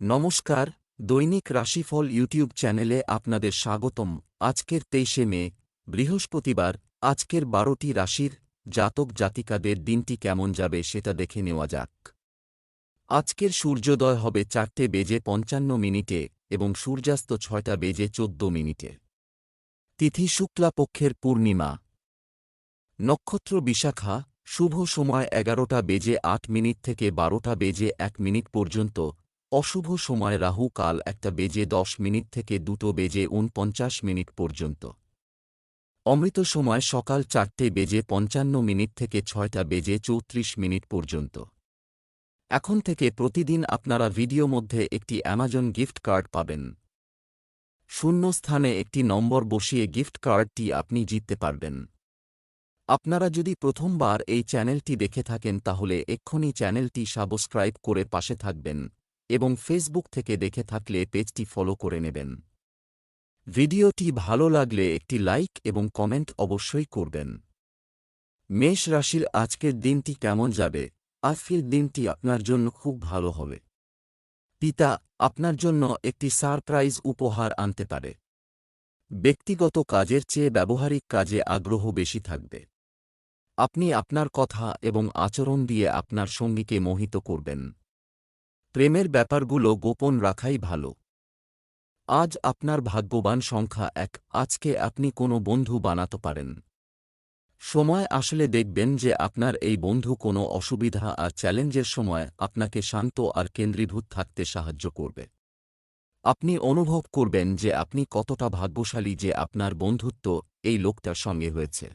নমস্কার, দৈনিক রাশিফল ইউটিউব চ্যানেলে আপনাদের স্বাগতম। আজকের তেইশে মে, বৃহস্পতিবার, আজকের বারোটি রাশির জাতক জাতিকাদের দিনটি কেমন যাবে সেটা দেখে নেওয়া যাক। আজকের সূর্যোদয় হবে চারটে বেজে পঞ্চান্ন মিনিটে এবং সূর্যাস্ত ছয়টা বেজে চোদ্দ মিনিটে। তিথি শুক্লাপক্ষের পূর্ণিমা। নক্ষত্র বিশাখা, শুভ সময় এগারোটা বেজে আট মিনিট থেকে বারোটা বেজে এক মিনিট পর্যন্ত অশুভ সময় রাহু কাল একটা বেজে দশ মিনিট থেকে দুটো বেজে উনপঞ্চাশ মিনিট পর্যন্ত। অমৃত সময় সকাল চারটে বেজে পঞ্চান্ন মিনিট থেকে ছয়টা বেজে চৌত্রিশ মিনিট পর্যন্ত। এখন থেকে প্রতিদিন আপনারা ভিডিও মধ্যে একটি অ্যামাজন গিফট কার্ড পাবেন। শূন্য স্থানে একটি নম্বর বসিয়ে গিফট কার্ডটি আপনি জিততে পারবেন। আপনারা যদি প্রথমবার এই চ্যানেলটি দেখে থাকেন তাহলে এক্ষুনি চ্যানেলটি সাবস্ক্রাইব করে পাশে থাকবেন। এবং ফেসবুক থেকে দেখে থাকলে পেজটি ফলো করে নেবেন। ভিডিওটি ভালো লাগলে একটি লাইক এবং কমেন্ট অবশ্যই করবেন। মেষ রাশির আজকের দিনটি কেমন যাবে? আজকের দিনটি আপনার জন্য খুব ভালো হবে। পিতা, আপনার জন্য একটি সারপ্রাইজ উপহার আনতে পারে। ব্যক্তিগত কাজের চেয়ে ব্যবহারিক কাজে আগ্রহ বেশি থাকবে। আপনি আপনার কথা এবং আচরণ দিয়ে আপনার সঙ্গীকে মোহিত করবেন। প্রেমের ব্যাপারগুলো গোপন রাখাই ভালো। আজ আপনার ভাগ্যবান সংখ্যা এক, আজকে আপনি কোনো বন্ধু বানাতে পারেন। সময় আসলে দেখবেন যে আপনার এই বন্ধু কোনো অসুবিধা আর চ্যালেঞ্জের সময় আপনাকে শান্ত আর কেন্দ্রীভূত থাকতে সাহায্য করবে। আপনি অনুভব করবেন যে আপনি কতটা ভাগ্যশালী যে আপনার বন্ধুত্ব এই লোকটার সঙ্গে হয়েছে।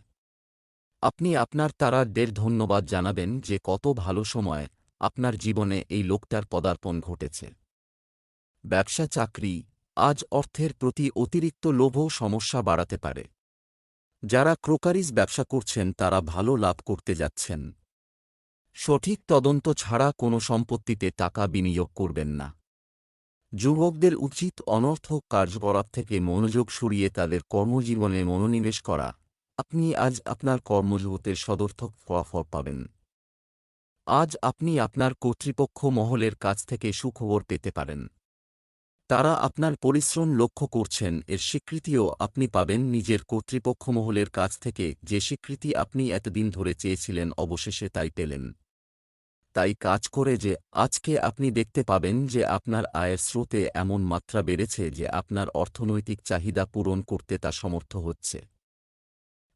আপনি আপনার তারা দেড় ধন্যবাদ জানাবেন যে কত ভালো সময় আপনার জীবনে এই লোকটার পদার্পণ ঘটেছে। ব্যবসা চাকরি আজ অর্থের প্রতি অতিরিক্ত লোভ সমস্যা বাড়াতে পারে। যারা ক্রোকারিজ ব্যবসা করছেন, তারা ভালো লাভ করতে যাচ্ছেন। সঠিক তদন্ত ছাড়া কোনো সম্পত্তিতে টাকা বিনিয়োগ করবেন না। যুবকদের উচিত অনর্থক কার্যকলাপ থেকে মনোযোগ সরিয়ে তাদের কর্মজীবনে মনোনিবেশ করা। আপনি আজ আপনার কর্মজগতের সদর্থক ফলাফল পাবেন। আজ আপনি আপনার কর্তৃপক্ষ মহলের কাছ থেকে সুখবর পেতে পারেন। তারা আপনার পরিশ্রম লক্ষ্য করছেন, এর স্বীকৃতিও আপনি পাবেন নিজের কর্তৃপক্ষ মহলের কাছ থেকে, যে স্বীকৃতি আপনি এতদিন ধরে চেয়েছিলেন অবশেষে তাই পেলেন। তাই কাজ করে যে, আজকে আপনি দেখতে পাবেন যে আপনার আয়ের স্রোতে এমন মাত্রা বেড়েছে যে আপনার অর্থনৈতিক চাহিদা পূরণ করতে তা সমর্থ হচ্ছে।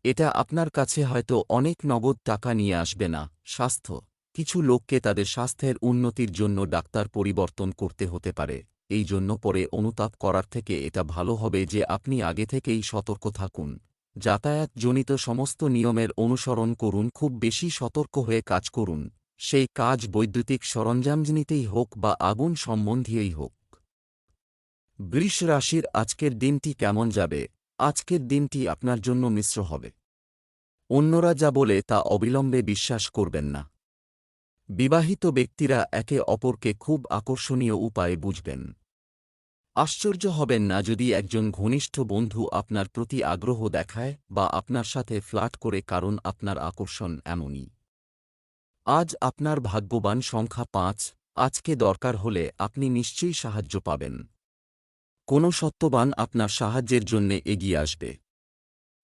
এটা আপনার কাছে হয়তো অনেক নগদ টাকা নিয়ে আসবে না, স্বাস্থ্য। কিছু লোককে তাদের স্বাস্থ্যের উন্নতির জন্য ডাক্তার পরিবর্তন করতে হতে পারে, এই জন্য পরে অনুতাপ করার থেকে এটা ভালো হবে যে আপনি আগে থেকেই সতর্ক থাকুন। যাতায়াতজনিত সমস্ত নিয়মের অনুসরণ করুন, খুব বেশি সতর্ক হয়ে কাজ করুন। সেই কাজ বৈদ্যুতিক সরঞ্জামজনিতেই হোক বা আগুন সম্বন্ধীয়ই হোক। বৃষ রাশির আজকের দিনটি কেমন যাবে? আজকের দিনটি আপনার জন্য মিশ্র হবে। অন্যরা যা বলে তা অবিলম্বে বিশ্বাস করবেন না। বিবাহিত ব্যক্তিরা একে অপরকে খুব আকর্ষণীয় উপায়ে বুঝবেন। আশ্চর্য হবেন না যদি একজন ঘনিষ্ঠ বন্ধু আপনার প্রতি আগ্রহ দেখায় বা আপনার সাথে ফ্লাট করে কারণ আপনার আকর্ষণ এমনই। আজ আপনার ভাগ্যবান সংখ্যা পাঁচ, আজকে দরকার হলে আপনি নিশ্চয়ই সাহায্য পাবেন। কোনো সত্যবান আপনার সাহায্যের জন্যে এগিয়ে আসবে।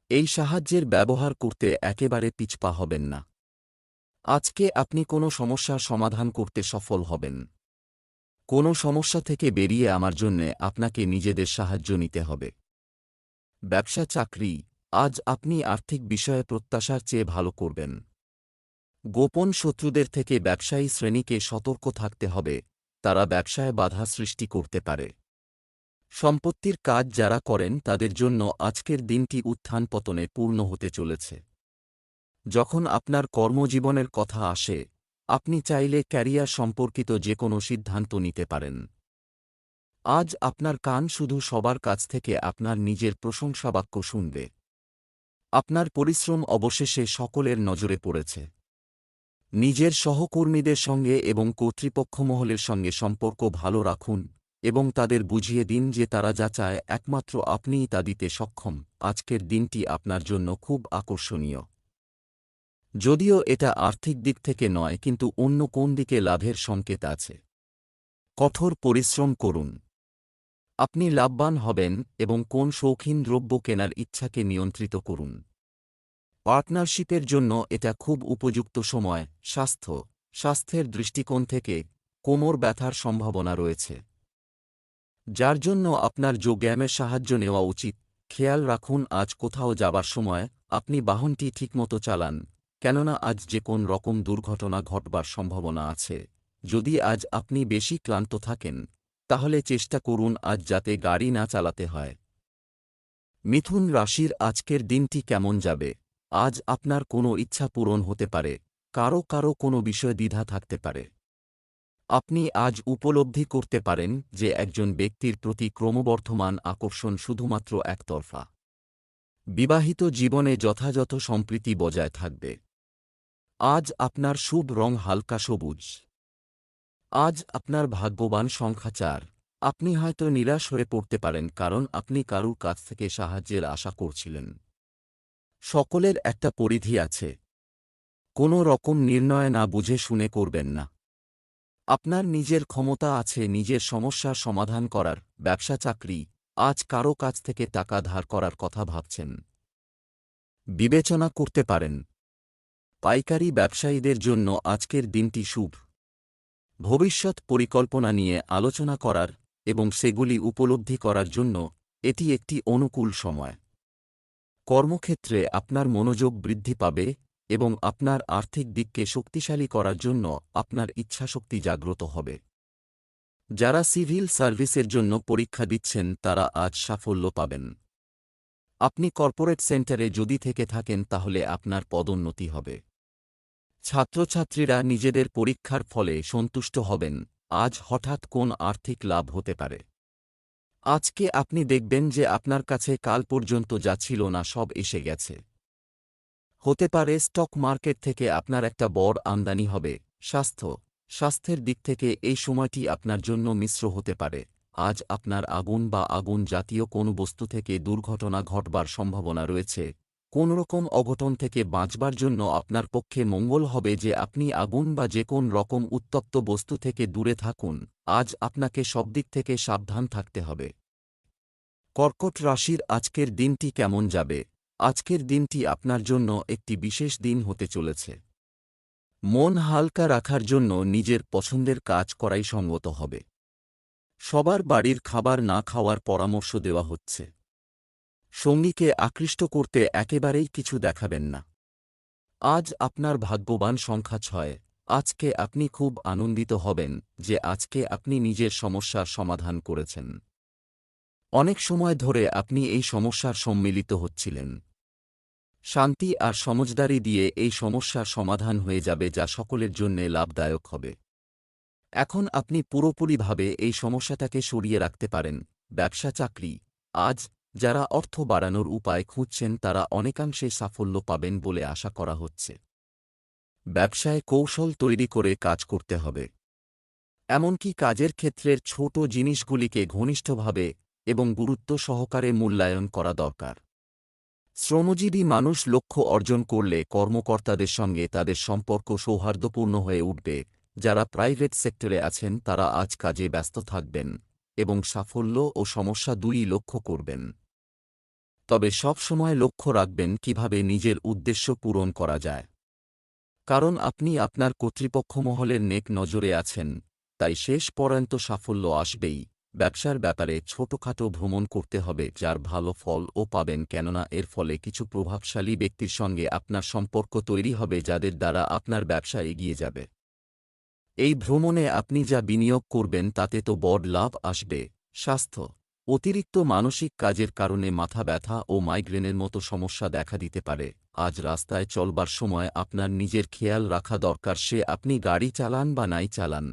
এই সাহায্যের ব্যবহার করতে একেবারে পিছপা হবেন না। আজকে আপনি কোনো সমস্যার সমাধান করতে সফল হবেন। কোনো সমস্যা থেকে বেরিয়ে আমার জন্যে আপনাকে নিজেদের সাহায্য নিতে হবে। ব্যবসা চাকরি, আজ আপনি আর্থিক বিষয়ে প্রত্যাশার চেয়ে ভালো করবেন। গোপন শত্রুদের থেকে ব্যবসায়ী শ্রেণীকে সতর্ক থাকতে হবে, তারা ব্যবসায় বাধা সৃষ্টি করতে পারে। সম্পত্তির কাজ যারা করেন তাদের জন্য আজকের দিনটি উত্থান পতনে পূর্ণ হতে চলেছে। যখন আপনার কর্মজীবনের কথা আসে, আপনি চাইলে ক্যারিয়ার সম্পর্কিত যে কোনো সিদ্ধান্ত নিতে পারেন। আজ আপনার কান শুধু সবার কাছ থেকে আপনার নিজের প্রশংসাবাক্য শুনবে। আপনার পরিশ্রম অবশেষে সকলের নজরে পড়েছে। নিজের সহকর্মীদের সঙ্গে এবং কর্তৃপক্ষ মহলের সঙ্গে সম্পর্ক ভালো রাখুন এবং তাদের বুঝিয়ে দিন যে তারা যা চায়, একমাত্র আপনিই তা দিতে সক্ষম। আজকের দিনটি আপনার জন্য খুব আকর্ষণীয়। যদিও এটা আর্থিক দিক থেকে নয়, কিন্তু অন্য কোন দিকে লাভের সংকেত আছে। কঠোর পরিশ্রম করুন। আপনি লাভবান হবেন এবং কোন শৌখিন দ্রব্য কেনার ইচ্ছাকে নিয়ন্ত্রিত করুন। পার্টনারশিপের জন্য এটা খুব উপযুক্ত সময়, স্বাস্থ্য, স্বাস্থ্যের দৃষ্টিকোণ থেকে কোমর ব্যথার সম্ভাবনা রয়েছে। যার জন্য আপনার যোগব্যায়ামের সাহায্য নেওয়া উচিত। খেয়াল রাখুন, আজ কোথাও যাবার সময় আপনি বাহনটি ঠিকমতো চালান। কেননা আজ যে কোন রকম দুর্ঘটনা ঘটবার সম্ভাবনা আছে। যদি আজ আপনি বেশি ক্লান্ত থাকেন, তাহলে চেষ্টা করুন আজ যাতে গাড়ি না চালাতে হয়। মিথুন রাশির আজকের দিনটি কেমন যাবে? আজ আপনার কোনো ইচ্ছা পূরণ হতে পারে, কারও কারও কোনো বিষয় দ্বিধা থাকতে পারে। আপনি আজ উপলব্ধি করতে পারেন যে একজন ব্যক্তির প্রতি ক্রমবর্ধমান আকর্ষণ শুধুমাত্র একতরফা। বিবাহিত জীবনে যথাযথ সম্প্রীতি বজায় থাকবে। আজ আপনার শুভ রং হালকা সবুজ। আজ আপনার ভাগ্যবান সংখ্যা চার। আপনি হয়তো নিরাশ হয়ে পড়তে পারেন কারণ আপনি কারুর কাছ থেকে সাহায্যের আশা করছিলেন। সকলের একটা পরিধি আছে। কোনো রকম নির্ণয় না বুঝে শুনে করবেন না। আপনার নিজের ক্ষমতা আছে নিজের সমস্যার সমাধান করার, ব্যবসা চাকরি, আজ কারও কাছ থেকে টাকা ধার করার কথা ভাবছেন। বিবেচনা করতে পারেন। পাইকারি ব্যবসায়ীদের জন্য আজকের দিনটি শুভ। ভবিষ্যৎ পরিকল্পনা নিয়ে আলোচনা করার এবং সেগুলি উপলব্ধি করার জন্য এটি একটি অনুকূল সময়। কর্মক্ষেত্রে আপনার মনোযোগ বৃদ্ধি পাবে এবং আপনার আর্থিক দিককে শক্তিশালী করার জন্য আপনার ইচ্ছাশক্তি জাগ্রত হবে। যারা সিভিল সার্ভিসের জন্য পরীক্ষা দিচ্ছেন, তারা আজ সাফল্য পাবেন। আপনি কর্পোরেট সেন্টারে যদি থেকে থাকেন, তাহলে আপনার পদোন্নতি হবে। ছাত্রছাত্রীরা নিজেদের পরীক্ষার ফলে সন্তুষ্ট হবেন। আজ হঠাৎ কোন আর্থিক লাভ হতে পারে? আজকে আপনি দেখবেন যে আপনার কাছে কাল পর্যন্ত যা ছিল না সব এসে গেছে। হতে পারে স্টক মার্কেট থেকে আপনার একটা বড় আমদানি হবে। স্বাস্থ্য, স্বাস্থ্যের দিক থেকে এই সময়টি আপনার জন্য মিশ্র হতে পারে। আজ আপনার আগুন বা আগুন জাতীয় কোনো বস্তু থেকে দুর্ঘটনা ঘটবার সম্ভাবনা রয়েছে। কোনরকম অঘটন থেকে বাঁচবার জন্য আপনার পক্ষে মঙ্গল হবে যে আপনি আগুন বা যে কোন রকম উত্তপ্ত বস্তু থেকে দূরে থাকুন, আজ আপনাকে সব দিক থেকে সাবধান থাকতে হবে। কর্কট রাশির আজকের দিনটি কেমন যাবে? আজকের দিনটি আপনার জন্য একটি বিশেষ দিন হতে চলেছে। মন হালকা রাখার জন্য নিজের পছন্দের কাজ করাই সঙ্গত হবে। সবার বাড়ির খাবার না খাওয়ার পরামর্শ দেওয়া হচ্ছে। সঙ্গীকে আকৃষ্ট করতে একেবারেই কিছু দেখাবেন না। আজ আপনার ভাগ্যবান সংখ্যা ছয়। আজকে আপনি খুব আনন্দিত হবেন যে আজকে আপনি নিজের সমস্যার সমাধান করেছেন। অনেক সময় ধরে আপনি এই সমস্যার সম্মিলিত হচ্ছিলেন। শান্তি আর সমজদারি দিয়ে এই সমস্যার সমাধান হয়ে যাবে যা সকলের জন্যে লাভদায়ক হবে। এখন আপনি পুরোপুরিভাবে এই সমস্যাটাকে সরিয়ে রাখতে পারেন। ব্যবসা চাকরি আজ যারা অর্থ বাড়ানোর উপায় খুঁজছেন তারা অনেকাংশে সাফল্য পাবেন বলে আশা করা হচ্ছে। ব্যবসায় কৌশল তৈরি করে কাজ করতে হবে। এমনকি কাজের ক্ষেত্রের ছোট জিনিসগুলিকে ঘনিষ্ঠভাবে এবং গুরুত্ব সহকারে মূল্যায়ন করা দরকার। শ্রমজীবী মানুষ লক্ষ্য অর্জন করলে কর্মকর্তাদের সঙ্গে তাদের সম্পর্ক সৌহার্দ্যপূর্ণ হয়ে উঠবে। যারা প্রাইভেট সেক্টরে আছেন তারা আজ কাজে ব্যস্ত থাকবেন এবং সাফল্য ও সমস্যা দুই লক্ষ্য করবেন। তবে সব সময় লক্ষ্য রাখবেন কীভাবে নিজের উদ্দেশ্য পূরণ করা যায়। কারণ আপনি আপনার কর্তৃপক্ষ মহলের নেক নজরে আছেন, তাই শেষ পর্যন্ত সাফল্য আসবেই। ব্যবসার ব্যাপারে ছোটখাটো ভ্রমণ করতে হবে, যার ভালো ফল ও পাবেন কেননা এর ফলে কিছু প্রভাবশালী ব্যক্তির সঙ্গে আপনার সম্পর্ক তৈরি হবে যাদের দ্বারা আপনার ব্যবসা এগিয়ে যাবে। এই ভ্রমণে আপনি যা বিনিয়োগ করবেন তাতে তো বড় লাভ আসবে। স্বাস্থ্য অতিরিক্ত মানসিক কাজের কারণে মাথা ব্যথা ও মাইগ্রেনের মতো সমস্যা দেখা দিতে পারে। আজ রাস্তায় চলবার সময় আপনার নিজের খেয়াল রাখা দরকার, সে আপনি গাড়ি চালান বা নাই চালান।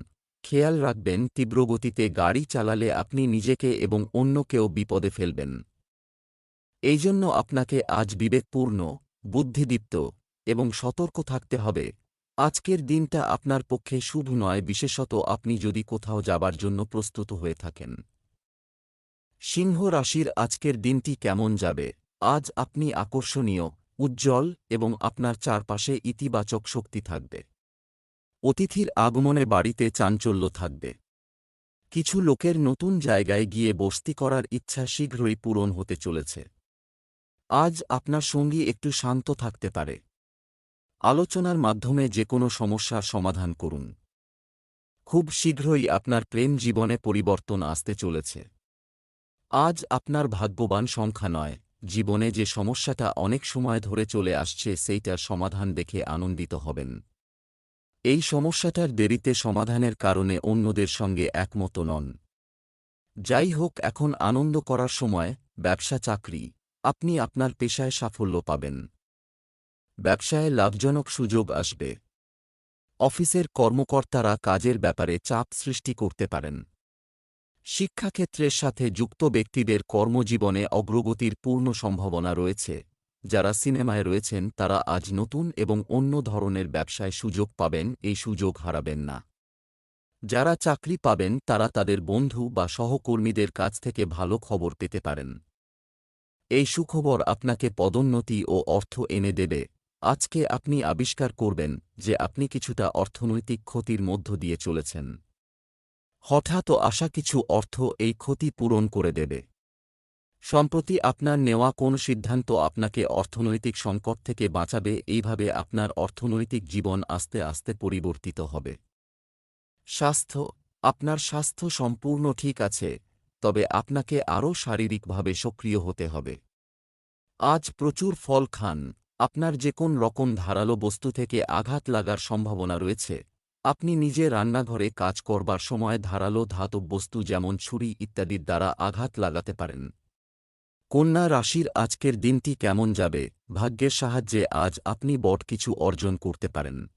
খেয়াল রাখবেন তীব্রগতিতে গাড়ি চালালে আপনি নিজেকে এবং অন্যকেও বিপদে ফেলবেন। এই জন্য আপনাকে আজ বিবেকপূর্ণ, বুদ্ধিদীপ্ত এবং সতর্ক থাকতে হবে। আজকের দিনটা আপনার পক্ষে শুভ নয়, বিশেষত আপনি যদি কোথাও যাবার জন্য প্রস্তুত হয়ে থাকেন। সিংহ রাশির আজকের দিনটি কেমন যাবে? আজ আপনি আকর্ষণীয়, উজ্জ্বল এবং আপনার চারপাশে ইতিবাচক শক্তি থাকবে। অতিথির আগমনে বাড়িতে চাঞ্চল্য থাকবে। কিছু লোকের নতুন জায়গায় গিয়ে বস্তি করার ইচ্ছা শীঘ্রই পূরণ হতে চলেছে। আজ আপনার সঙ্গী একটু শান্ত থাকতে পারে। আলোচনার মাধ্যমে যে কোনো সমস্যার সমাধান করুন। খুব শীঘ্রই আপনার প্রেম জীবনে পরিবর্তন আসতে চলেছে। আজ আপনার ভাগ্যবান সংখ্যা নয়। জীবনে যে সমস্যাটা অনেক সময় ধরে চলে আসছে, সেইটার সমাধান দেখে আনন্দিত হবেন। এই সমস্যাটার দেরিতে সমাধানের কারণে অন্যদের সঙ্গে একমত নন। যাই হোক, এখন আনন্দ করার সময় ব্যবসা চাকরি। আপনি আপনার পেশায় সাফল্য পাবেন। ব্যবসায় লাভজনক সুযোগ আসবে। অফিসের কর্মকর্তারা কাজের ব্যাপারে চাপ সৃষ্টি করতে পারেন। শিক্ষাক্ষেত্রের সাথে যুক্ত ব্যক্তিদের কর্মজীবনে অগ্রগতির পূর্ণ সম্ভাবনা রয়েছে। যারা সিনেমায় রয়েছেন, তারা আজ নতুন এবং অন্য ধরনের ব্যবসায় সুযোগ পাবেন, এই সুযোগ হারাবেন না। যারা চাকরি পাবেন, তারা তাদের বন্ধু বা সহকর্মীদের কাছ থেকে ভালো খবর পেতে পারেন। এই সুখবর আপনাকে পদোন্নতি ও অর্থ এনে দেবে। আজকে আপনি আবিষ্কার করবেন যে আপনি কিছুটা অর্থনৈতিক ক্ষতির মধ্য দিয়ে চলেছেন। হঠাৎ আসা কিছু অর্থ এই ক্ষতি পূরণ করে দেবে। সম্প্রতি আপনার নেওয়া কোন সিদ্ধান্ত আপনাকে অর্থনৈতিক সংকট থেকে বাঁচাবে, এইভাবে আপনার অর্থনৈতিক জীবন আস্তে আস্তে পরিবর্তিত হবে। স্বাস্থ্য, আপনার স্বাস্থ্য সম্পূর্ণ ঠিক আছে, তবে আপনাকে আরও শারীরিকভাবে সক্রিয় হতে হবে। আজ প্রচুর ফল খান, আপনার যে কোন রকম ধারালো বস্তু থেকে আঘাত লাগার সম্ভাবনা রয়েছে আপনি নিজে রান্নাঘরে কাজ করবার সময় ধারালো ধাতব বস্তু যেমন ছুরি ইত্যাদির দ্বারা আঘাত লাগাতে পারেন। কন্যা রাশির আজকের দিনটি কেমন যাবে? ভাগ্যের সাহায্যে আজ আপনি বট কিছু অর্জন করতে পারেন।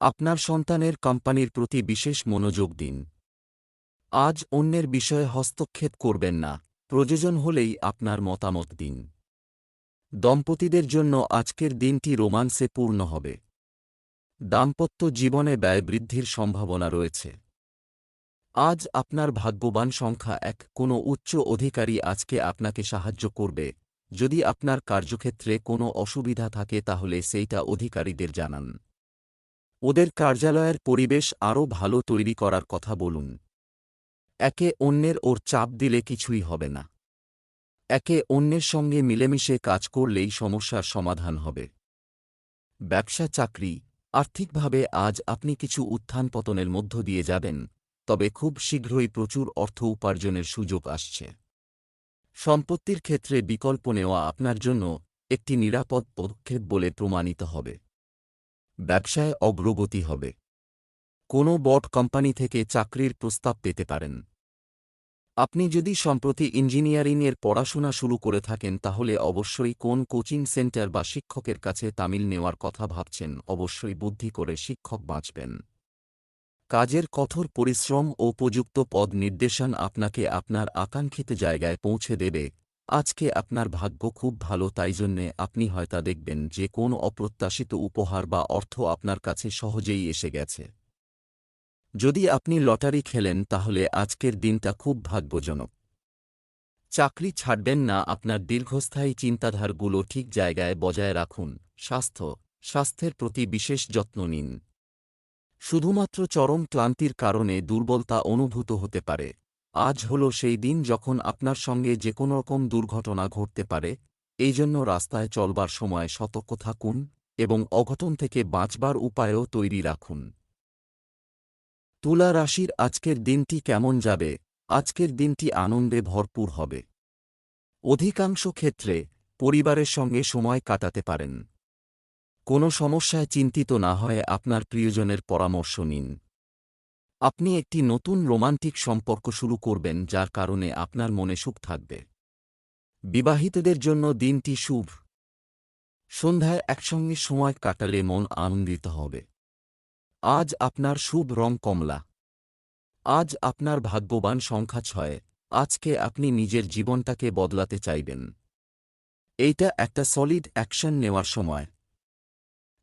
আপনার সন্তানের কোম্পানির প্রতি বিশেষ মনোযোগ দিন। আজ অন্যের বিষয়ে হস্তক্ষেপ করবেন না। প্রয়োজন হলেই আপনার মতামত দিন। দম্পতিদের জন্য আজকের দিনটি রোমান্সে পূর্ণ হবে। দাম্পত্য জীবনে ব্যয় বৃদ্ধির সম্ভাবনা রয়েছে। আজ আপনার ভাগ্যবান সংখ্যা এক, কোনো উচ্চ অধিকারী আজকে আপনাকে সাহায্য করবে। যদি আপনার কার্যক্ষেত্রে কোনো অসুবিধা থাকে তাহলে সেইটা অধিকারীদের জানান। ওদের কার্যালয়ের পরিবেশ আরও ভালো তৈরি করার কথা বলুন। একে অন্যের ওর চাপ দিলে কিছুই হবে না। একে অন্যের সঙ্গে মিলেমিশে কাজ করলেই সমস্যার সমাধান হবে। ব্যবসা চাকরি আর্থিকভাবে আজ আপনি কিছু উত্থান পতনের মধ্য দিয়ে যাবেন, তবে খুব শীঘ্রই প্রচুর অর্থ উপার্জনের সুযোগ আসছে। সম্পত্তির ক্ষেত্রে বিকল্প নেওয়া আপনার জন্য একটি নিরাপদ পদক্ষেপ বলে প্রমাণিত হবে। ব্যবসায় অগ্রগতি হবে। কোনো বট কোম্পানি থেকে চাকরির প্রস্তাব পেতে পারেন। আপনি যদি সম্প্রতি ইঞ্জিনিয়ারিংয়ের পড়াশোনা শুরু করে থাকেন, তাহলে অবশ্যই কোন কোচিং সেন্টার বা শিক্ষকের কাছে তামিল নেওয়ার কথা ভাবছেন, অবশ্যই বুদ্ধি করে শিক্ষক বাঁচবেন। কাজের কঠোর পরিশ্রম ও উপযুক্ত পদ নির্দেশন আপনাকে আপনার আকাঙ্ক্ষিত জায়গায় পৌঁছে দেবে। আজকে আপনার ভাগ্য খুব ভালো, তাই জন্যে আপনি হয়তো দেখবেন যে কোন অপ্রত্যাশিত উপহার বা অর্থ আপনার কাছে সহজেই এসে গেছে। যদি আপনি লটারি খেলেন, তাহলে আজকের দিনটা খুব ভাগ্যজনক। চাকরি ছাড়বেন না, আপনার দীর্ঘস্থায়ী চিন্তাধারগুলো ঠিক জায়গায় বজায় রাখুন। স্বাস্থ্য, স্বাস্থ্যের প্রতি বিশেষ যত্ন নিন। শুধুমাত্র চরম ক্লান্তির কারণে দুর্বলতা অনুভূত হতে পারে। আজ হল সেই দিন যখন আপনার সঙ্গে যে কোনো রকম দুর্ঘটনা ঘটতে পারে। এই জন্য রাস্তায় চলবার সময় সতর্ক থাকুন এবং অঘটন থেকে বাঁচবার উপায়ও তৈরি রাখুন। তুলা রাশির আজকের দিনটি কেমন যাবে? আজকের দিনটি আনন্দে ভরপুর হবে। অধিকাংশ ক্ষেত্রে পরিবারের সঙ্গে সময় কাটাতে পারেন। কোনো সমস্যায় চিন্তিত না হয়ে আপনার প্রিয়জনের পরামর্শ নিন। আপনি একটি নতুন রোমান্টিক সম্পর্ক শুরু করবেন, যার কারণে আপনার মনে সুখ থাকবে। বিবাহিতদের জন্য দিনটি শুভ। সন্ধ্যায় একসঙ্গে সময় কাটালে মন আনন্দিত হবে। আজ আপনার শুভ রং কমলা। আজ আপনার ভাগ্যবান সংখ্যা ছয়। আজকে আপনি নিজের জীবনটাকে বদলাতে চাইবেন। এইটা একটা সলিড অ্যাকশন নেওয়ার সময়।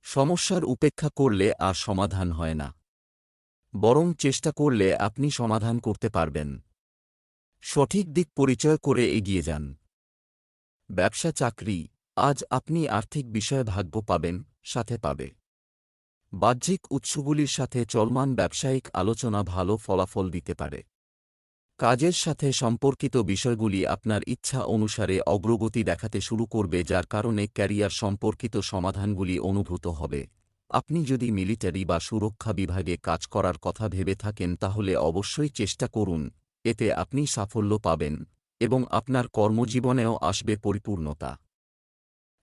সমস্যার উপেক্ষা করলে আর সমাধান হয় না। বরং চেষ্টা করলে আপনি সমাধান করতে পারবেন। সঠিক দিক পরিচয় করে এগিয়ে যান। ব্যবসা চাকরি। আজ আপনি আর্থিক বিষয়ে ভাগ্য পাবেন, সাথে পাবে। বাহ্যিক উৎসগুলির সাথে চলমান ব্যবসায়িক আলোচনা ভালো ফলাফল দিতে পারে। কাজের সাথে সম্পর্কিত বিষয়গুলি আপনার ইচ্ছা অনুসারে অগ্রগতি দেখাতে শুরু করবে, যার কারণে ক্যারিয়ার সম্পর্কিত সমাধানগুলি অনুভূত হবে। আপনি যদি মিলিটারি বা সুরক্ষা বিভাগে কাজ করার কথা ভেবে থাকেন, তাহলে অবশ্যই চেষ্টা করুন। এতে আপনি সাফল্য পাবেন এবং আপনার কর্মজীবনেও আসবে পরিপূর্ণতা।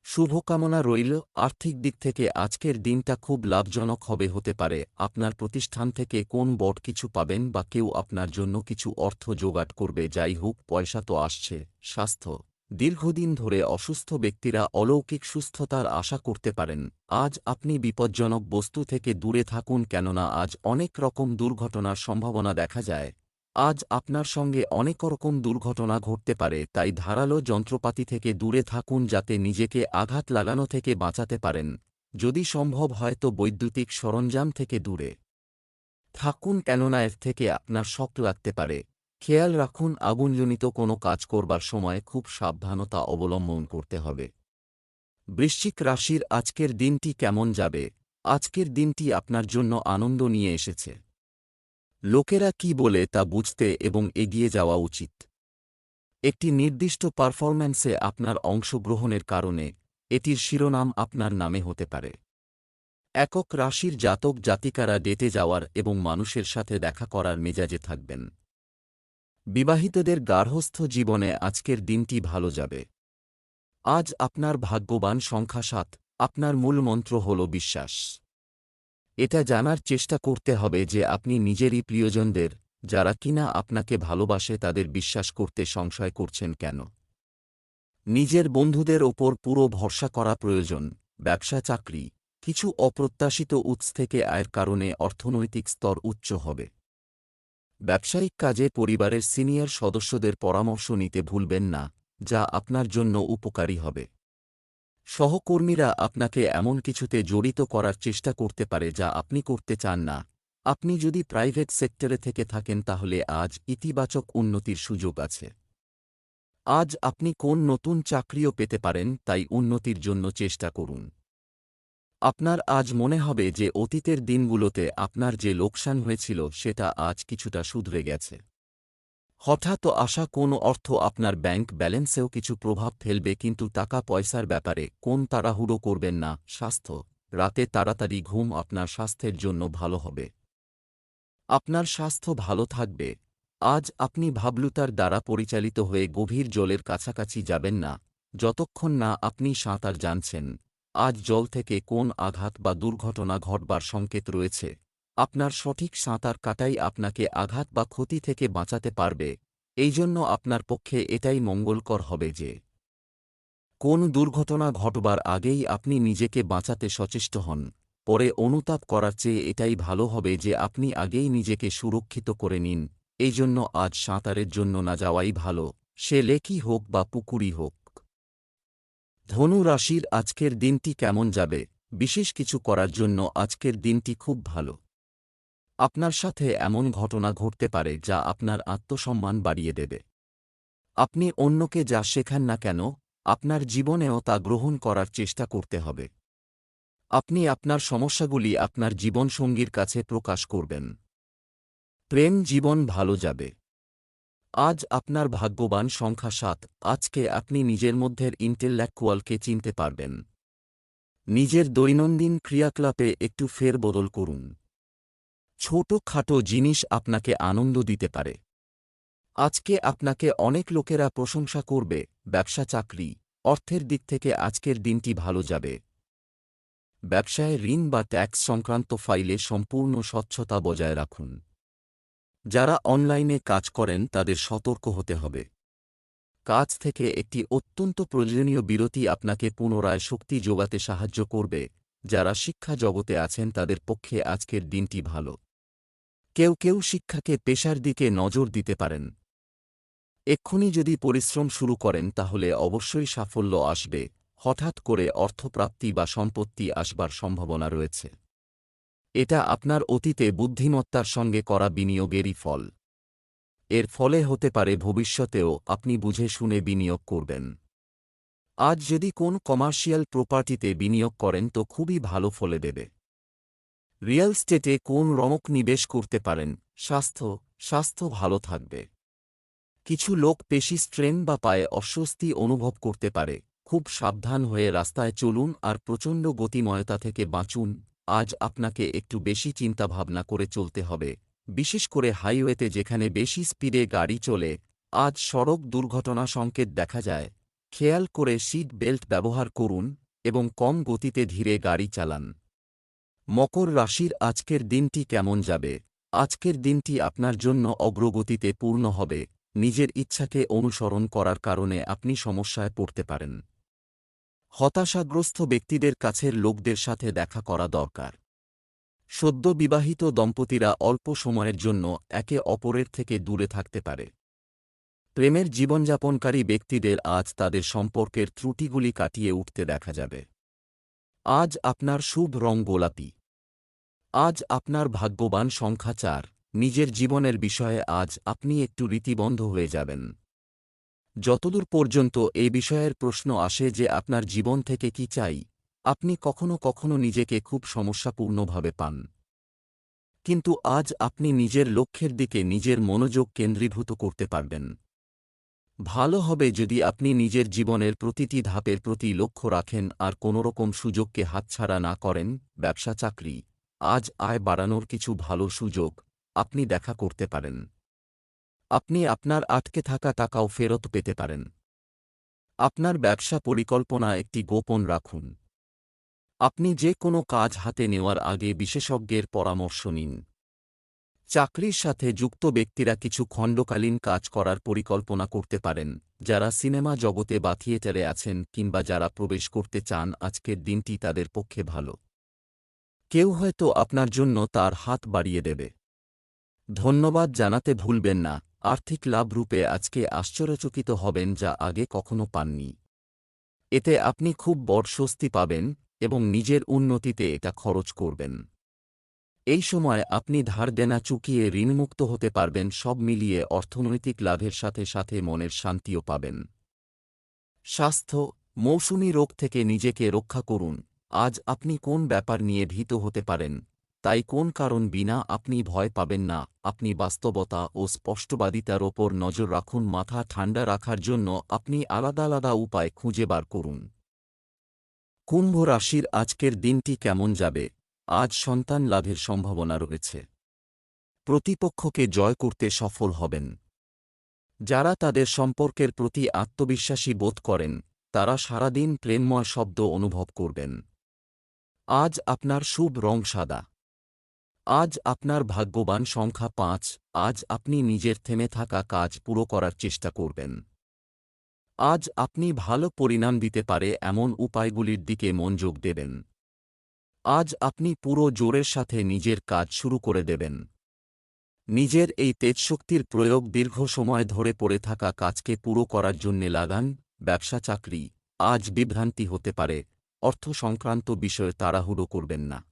শুভকামনা রইল, আর্থিক দিক থেকে আজকের দিনটা খুব লাভজনক হবে হতে পারে। আপনার প্রতিষ্ঠান থেকে কোন বট কিছু পাবেন বা কেউ আপনার জন্য কিছু অর্থ জোগাড় করবে, যাই হোক, পয়সা তো আসছে। স্বাস্থ্য। দীর্ঘদিন ধরে অসুস্থ ব্যক্তিরা অলৌকিক সুস্থতার আশা করতে পারেন। আজ আপনি বিপজ্জনক বস্তু থেকে দূরে থাকুন, কেননা আজ অনেক রকম দুর্ঘটনার সম্ভাবনা দেখা যায়। আজ আপনার সঙ্গে অনেক রকম দুর্ঘটনা ঘটতে পারে, তাই ধারালো যন্ত্রপাতি থেকে দূরে থাকুন যাতে নিজেকে আঘাত লাগানো থেকে বাঁচাতে পারেন। যদি সম্ভব হয় তো বৈদ্যুতিক সরঞ্জাম থেকে দূরে থাকুন কেননা এর থেকে আপনার শক লাগতে পারে। খেয়াল রাখুন, আগুনজনিত কোনো কাজ করবার সময় খুব সাবধানতা অবলম্বন করতে হবে। বৃশ্চিক রাশির আজকের দিনটি কেমন যাবে? আজকের দিনটি আপনার জন্য আনন্দ নিয়ে এসেছে। লোকেরা কি বলে তা বুঝতে এবং এগিয়ে যাওয়া উচিত। একটি নির্দিষ্ট পারফরম্যান্সে আপনার অংশগ্রহণের কারণে এটির শিরোনাম আপনার নামে হতে পারে। একক রাশির জাতক জাতিকারা ডেটে যাওয়ার এবং মানুষের সাথে দেখা করার মেজাজে থাকবেন। বিবাহিতদের গার্হস্থ জীবনে আজকের দিনটি ভালো যাবে। আজ আপনার ভাগ্যবান সংখ্যা সাত, আপনার মূল মন্ত্র হল বিশ্বাস। এটা জানার চেষ্টা করতে হবে যে আপনি নিজেরই প্রিয়জনদের, যারা কিনা আপনাকে ভালোবাসে তাদের বিশ্বাস করতে সংশয় করছেন কেন? নিজের বন্ধুদের ওপর পুরো ভরসা করা প্রয়োজন, ব্যবসা, চাকরি, কিছু অপ্রত্যাশিত উৎস থেকে আয়ের কারণে অর্থনৈতিক স্তর উচ্চ হবে। ব্যবসায়িক কাজে পরিবারের সিনিয়র সদস্যদের পরামর্শ নিতে ভুলবেন না, যা আপনার জন্য উপকারী হবে। সহকর্মীরা আপনাকে এমন কিছুতে জড়িত করার চেষ্টা করতে পারে যা আপনি করতে চান না। আপনি যদি প্রাইভেট সেক্টরে থেকে থাকেন তাহলে আজ ইতিবাচক উন্নতির সুযোগ আছে। আজ আপনি কোন নতুন চাকরিও পেতে পারেন, তাই উন্নতির জন্য চেষ্টা করুন। আপনার আজ মনে হবে যে অতীতের দিনগুলোতে আপনার যে লোকসান হয়েছিল, সেটা আজ কিছুটা শুধরে গেছে। হঠাৎ আসা কোন অর্থ আপনার ব্যাংক ব্যালেন্সেও কিছু প্রভাব ফেলবে কিন্তু টাকা পয়সার ব্যাপারে কোন তাড়াহুড়ো করবেন না, স্বাস্থ্য। রাতে তাড়াতাড়ি ঘুম আপনার স্বাস্থ্যের জন্য ভালো হবে। আপনার স্বাস্থ্য ভালো থাকবে। আজ আপনি ভাবলুতার দ্বারা পরিচালিত হয়ে গভীর জলের কাছাকাছি যাবেন না। যতক্ষণ না আপনি সাঁতার জানছেন, আজ জল থেকে কোন আঘাত বা দুর্ঘটনা ঘটবার সংকেত রয়েছে? আপনার সঠিক সাঁতার কাটাই আপনাকে আঘাত বা ক্ষতি থেকে বাঁচাতে পারবে। এই জন্য আপনার পক্ষে এটাই মঙ্গলকর হবে যে, কোন দুর্ঘটনা ঘটবার আগেই আপনি নিজেকে বাঁচাতে সচেষ্ট হন। পরে অনুতাপ করার চেয়ে এটাই ভালো হবে যে আপনি আগেই নিজেকে সুরক্ষিত করে নিন। এই জন্য আজ সাঁতারের জন্য না যাওয়াই ভালো। সে লেকই হোক বা পুকুরি হোক। ধনু রাশির আজকের দিনটি কেমন যাবে? বিশেষ কিছু করার জন্য আজকের দিনটি খুব ভালো। আপনার সাথে এমন ঘটনা ঘটতে পারে যা আপনার আত্মসম্মান বাড়িয়ে দেবে। আপনি অন্যকে যা শেখান না কেন, আপনার জীবনেও তা গ্রহণ করার চেষ্টা করতে হবে। আপনি আপনার সমস্যাগুলি আপনার জীবনসঙ্গীর কাছে প্রকাশ করবেন। প্রেম জীবন ভালো যাবে। আজ আপনার ভাগ্যবান সংখ্যা সাত, আজকে আপনি নিজের মধ্যের ইন্টেলেকচুয়ালকে চিনতে পারবেন। নিজের দৈনন্দিন ক্রিয়াকলাপে একটু ফের বদল করুন। ছোট-খাটো জিনিস আপনাকে আনন্দ দিতে পারে। আজকে আপনাকে অনেক লোকেরা প্রশংসা করবে, ব্যবসা চাকরি, অর্থের দিক থেকে আজকের দিনটি ভালো যাবে। ব্যবসায় ঋণ বা ট্যাক্স সংক্রান্ত ফাইলে সম্পূর্ণ স্বচ্ছতা বজায় রাখুন। যারা অনলাইনে কাজ করেন, তাদের সতর্ক হতে হবে। কাজ থেকে একটি অত্যন্ত প্রয়োজনীয় বিরতি আপনাকে পুনরায় শক্তি যোগাতে সাহায্য করবে। যারা শিক্ষা জগতে আছেন তাদের পক্ষে আজকের দিনটি ভালো। কেউ কেউ শিক্ষাকে পেশার দিকে নজর দিতে পারেন। এক্ষুনি যদি পরিশ্রম শুরু করেন তাহলে অবশ্যই সাফল্য আসবে, হঠাৎ করে অর্থপ্রাপ্তি বা সম্পত্তি আসবার সম্ভাবনা রয়েছে। এটা আপনার অতীতে বুদ্ধিমত্তার সঙ্গে করা বিনিয়োগেরই ফল। এর ফলে হতে পারে ভবিষ্যতেও আপনি বুঝে শুনে বিনিয়োগ করবেন। আজ যদি কোন কমার্শিয়াল প্রপার্টিতে বিনিয়োগ করেন তো খুবই ভালো ফলে দেবে। রিয়েল স্টেটে কোন রমক নিবেশ করতে পারেন, স্বাস্থ্য স্বাস্থ্য ভালো থাকবে। কিছু লোক পেশি স্ট্রেন বা পায়ে অস্বস্তি অনুভব করতে পারে, খুব সাবধান হয়ে রাস্তায় চলুন আর প্রচণ্ড গতিময়তা থেকে বাঁচুন, আজ আপনাকে একটু বেশি চিন্তাভাবনা করে চলতে হবে, বিশেষ করে হাইওয়েতে যেখানে বেশি স্পিডে গাড়ি চলে, আজ সড়ক দুর্ঘটনা সংকেত দেখা যায় খেয়াল করে সিট বেল্ট ব্যবহার করুন এবং কম গতিতে ধীরে গাড়ি চালান। মকর রাশির আজকের দিনটি কেমন যাবে? আজকের দিনটি আপনার জন্য অগ্রগতিতে পূর্ণ হবে। নিজের ইচ্ছাকে অনুসরণ করার কারণে আপনি সমস্যায় পড়তে পারেন। হতাশাগ্রস্ত ব্যক্তিদের কাছের লোকদের সাথে দেখা করা দরকার। সদ্য বিবাহিত দম্পতিরা অল্প সময়ের জন্য একে অপরের থেকে দূরে থাকতে পারে। প্রেমের জীবনযাপনকারী ব্যক্তিদের আজ তাদের সম্পর্কের ত্রুটিগুলি কাটিয়ে উঠতে দেখা যাবে। আজ আপনার শুভ রং গোলাপি। আজ আপনার ভাগ্যবান সংখ্যা চার। নিজের জীবনের বিষয়ে আজ আপনি একটু রীতিবন্ধ হয়ে যাবেন। যতদূর পর্যন্ত এই বিষয়ের প্রশ্ন আসে যে আপনার জীবন থেকে কি চাই, আপনি কখনো কখনো নিজেকে খুব সমস্যাপূর্ণভাবে পান। কিন্তু আজ আপনি নিজের লক্ষ্যের দিকে নিজের মনোযোগ কেন্দ্রীভূত করতে পারবেন। ভালো হবে যদি আপনি নিজের জীবনের প্রতিটি ধাপের প্রতি লক্ষ্য রাখেন আর কোনোরকম সুযোগকে হাতছাড়া না করেন, ব্যবসা, চাকরি। আজ আয় বাড়ানোর কিছু ভালো সুযোগ আপনি দেখা করতে পারেন। আপনি আপনার আটকে থাকা টাকাও ফেরত পেতে পারেন। আপনার ব্যবসা পরিকল্পনা একটি গোপন রাখুন। আপনি যে কোনো কাজ হাতে নেওয়ার আগে বিশেষজ্ঞের পরামর্শ নিন। চাকরির সাথে যুক্ত ব্যক্তিরা কিছু খণ্ডকালীন কাজ করার পরিকল্পনা করতে পারেন, যারা সিনেমা জগতে বা থিয়েটারে আছেন কিংবা যারা প্রবেশ করতে চান আজকের দিনটি তাদের পক্ষে ভালো। কেউ হয়তো আপনার জন্য তার হাত বাড়িয়ে দেবে। ধন্যবাদ জানাতে ভুলবেন না, আর্থিক লাভ রূপে আজকে আশ্চর্যচকিত হবেন যা আগে কখনো পাননি। এতে আপনি খুব বড় স্বস্তি পাবেন এবং নিজের উন্নতিতে এটা খরচ করবেন। এই সময় আপনি ধার দেনা চুকিয়ে ঋণমুক্ত হতে পারবেন, সব মিলিয়ে অর্থনৈতিক লাভের সাথে সাথে মনের শান্তিও পাবেন। স্বাস্থ্য, মৌসুমী রোগ থেকে নিজেকে রক্ষা করুন। আজ আপনি কোন ব্যাপার নিয়ে ভীত হতে পারেন, তাই কোন কারণ বিনা আপনি ভয় পাবেন না। আপনি বাস্তবতা ও স্পষ্টবাদিতার ওপর নজর রাখুন, মাথা ঠান্ডা রাখার জন্য আপনি আলাদা আলাদা উপায় খুঁজে বার করুন। কুম্ভ রাশির আজকের দিনটি কেমন যাবে? আজ সন্তান লাভের সম্ভাবনা রয়েছে। প্রতিপক্ষকে জয় করতে সফল হবেন। যারা তাদের সম্পর্কের প্রতি আত্মবিশ্বাসী বোধ করেন, তারা সারাদিন প্রেমময় শব্দ অনুভব করবেন। আজ আপনার শুভ রং সাদা। আজ আপনার ভাগ্যবান সংখ্যা পাঁচ, আজ আপনি নিজের থেমে থাকা কাজ পুরো করার চেষ্টা করবেন। আজ আপনি ভালো পরিণাম দিতে পারে এমন উপায়গুলির দিকে মনোযোগ দেবেন। আজ আপনি পুরো জোরের সাথে নিজের কাজ শুরু করে দেবেন। নিজের এই তেজশক্তির প্রয়োগ দীর্ঘ সময় ধরে পড়ে থাকা কাজকে পুরো করার জন্যে লাগান, ব্যবসা চাকরি, আজ বিভ্রান্তি হতে পারে, অর্থ সংক্রান্ত বিষয়ে তাড়াহুড়ো করবেন না।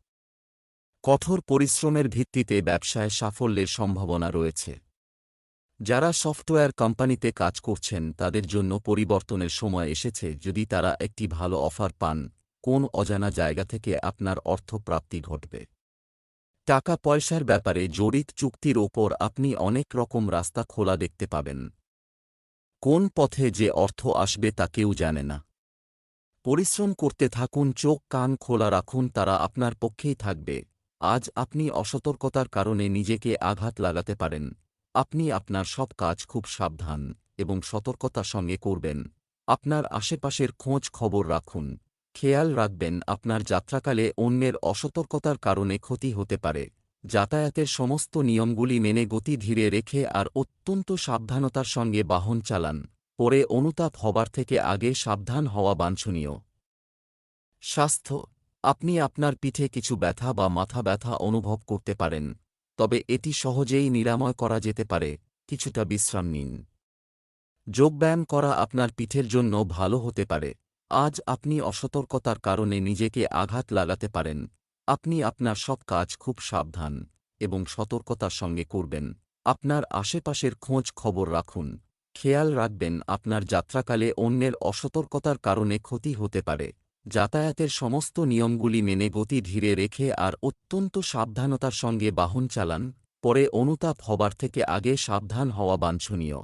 কঠোর পরিশ্রমের ভিত্তিতে ব্যবসায় সাফল্যের সম্ভাবনা রয়েছে। যারা সফটওয়্যার কোম্পানিতে কাজ করছেন, তাদের জন্য পরিবর্তনের সময় এসেছে যদি তারা একটি ভালো অফার পান। কোন অজানা জায়গা থেকে আপনার অর্থ প্রাপ্তি ঘটবে। টাকা পয়সার ব্যাপারে জড়িত চুক্তির ওপর আপনি অনেক রকম রাস্তা খোলা দেখতে পাবেন। কোন পথে যে অর্থ আসবে তা কেউ জানে না। পরিশ্রম করতে থাকুন, চোখ কান খোলা রাখুন, তারা আপনার পক্ষেই থাকবে। আজ আপনি অসতর্কতার কারণে নিজেকে আঘাত লাগাতে পারেন। আপনি আপনার সব কাজ খুব সাবধান এবং সতর্কতার সঙ্গে করবেন। আপনার আশেপাশের খোঁজ খবর রাখুন। খেয়াল রাখবেন, আপনার যাত্রাকালে অন্যের অসতর্কতার কারণে ক্ষতি হতে পারে। যাতায়াতের সমস্ত নিয়মগুলি মেনে গতি ধীরে রেখে আর অত্যন্ত সাবধানতার সঙ্গে বাহন চালান। পরে অনুতাপ হবার থেকে আগে সাবধান হওয়া বাঞ্ছনীয়। স্বাস্থ্য, আপনি আপনার পিঠে কিছু ব্যথা বা মাথা ব্যথা অনুভব করতে পারেন, তবে এটি সহজেই নিরাময় করা যেতে পারে। কিছুটা বিশ্রাম নিন। যোগব্যায়াম করা আপনার পিঠের জন্য ভালো হতে পারে। আজ আপনি অসতর্কতার কারণে নিজেকে আঘাত লাগাতে পারেন। আপনি আপনার সব কাজ খুব সাবধান এবং সতর্কতার সঙ্গে করবেন। আপনার আশেপাশের খোঁজ খবর রাখুন। খেয়াল রাখবেন আপনার যাত্রাকালে অন্যের অসতর্কতার কারণে ক্ষতি হতে পারে। যাতায়াতের সমস্ত নিয়মগুলি মেনে গতি ধীরে রেখে আর অত্যন্ত সাবধানতার সঙ্গে বাহন চালান, পরে অনুতাপ হবার থেকে আগে সাবধান হওয়া বাঞ্ছনীয়।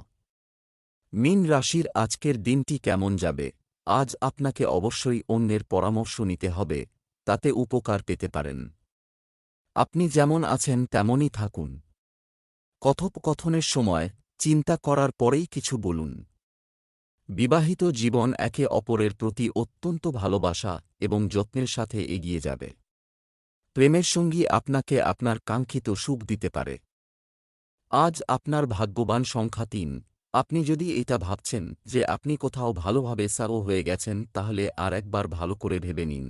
মিন রাশির আজকের দিনটি কেমন যাবে? আজ আপনাকে অবশ্যই অন্যের পরামর্শ নিতে হবে, তাতে উপকার পেতে পারেন। আপনি যেমন আছেন তেমনই থাকুন। কথোপকথনের সময় চিন্তা করার পরেই কিছু বলুন। বিবাহিত জীবন একে অপরের প্রতি অত্যন্ত ভালোবাসা এবং যত্নের সাথে এগিয়ে যাবে। প্রেমের সঙ্গী আপনাকে আপনার কাঙ্ক্ষিত সুখ দিতে পারে। আজ আপনার ভাগ্যবান সংখ্যা তিন। আপনি যদি এটা ভাবছেন যে আপনি কোথাও ভালোভাবে সারো হয়ে গেছেন, তাহলে আর একবার ভালো করে ভেবে নিন।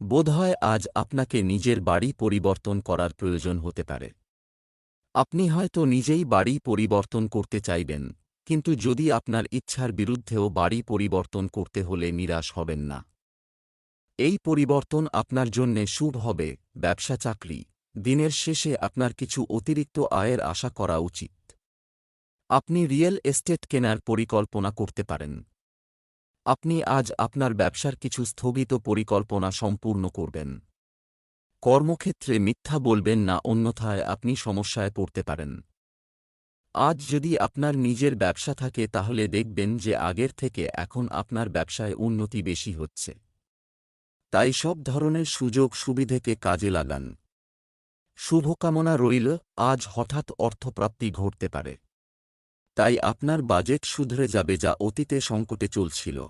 বোধহয় আজ আপনাকে নিজের বাড়ি পরিবর্তন করার প্রয়োজন হতে পারে। আপনি হয়তো নিজেই বাড়ি পরিবর্তন করতে চাইবেন, কিন্তু যদি আপনার ইচ্ছার বিরুদ্ধেও বাড়ি পরিবর্তন করতে হলে নিরাশ হবেন না। এই পরিবর্তন আপনার জন্যে শুভ হবে ব্যবসা চাকরি দিনের শেষে আপনার কিছু অতিরিক্ত আয়ের আশা করা উচিত। আপনি রিয়েল এস্টেট কেনার পরিকল্পনা করতে পারেন। আপনি আজ আপনার ব্যবসার কিছু স্থগিত পরিকল্পনা সম্পূর্ণ করবেন। কর্মক্ষেত্রে মিথ্যা বলবেন না, অন্যথায় আপনি সমস্যায় পড়তে পারেন। আজ যদি আপনার নিজের ব্যবসা থাকে, তাহলে দেখবেন যে আগের থেকে এখন আপনার ব্যবসায় উন্নতি বেশি হচ্ছে। তাই সব ধরনের সুযোগ সুবিধেকে কাজে লাগান। শুভকামনা রইল, আজ হঠাৎ অর্থপ্রাপ্তি ঘটতে পারে। তাই আপনার বাজেট শুধরে যাবে যা অতীতে সংকটে চলছিল।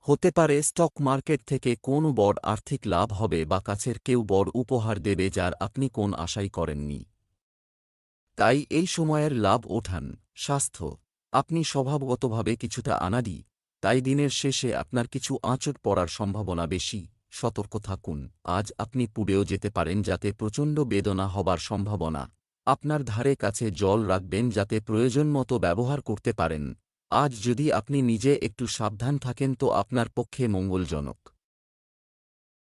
হতে পারে স্টক মার্কেট থেকে কোনো বড় আর্থিক লাভ হবে বা কাছের কেউ বড় উপহার দেবে যার আপনি কোন আশাই করেননি। তাই এই সময়ের লাভ ওঠান। স্বাস্থ্য। আপনি স্বভাবগতভাবে কিছুটা আনাড়ি, তাই দিনের শেষে আপনার কিছু আঁচট পড়ার সম্ভাবনা বেশি। সতর্ক থাকুন। আজ আপনি পুড়েও যেতে পারেন যাতে প্রচণ্ড বেদনা হবার সম্ভাবনা আপনার ধারে কাছে জল রাখবেন যাতে প্রয়োজন মতো ব্যবহার করতে পারেন। আজ যদি আপনি নিজে একটু সাবধান থাকেন তো আপনার পক্ষে মঙ্গলজনক।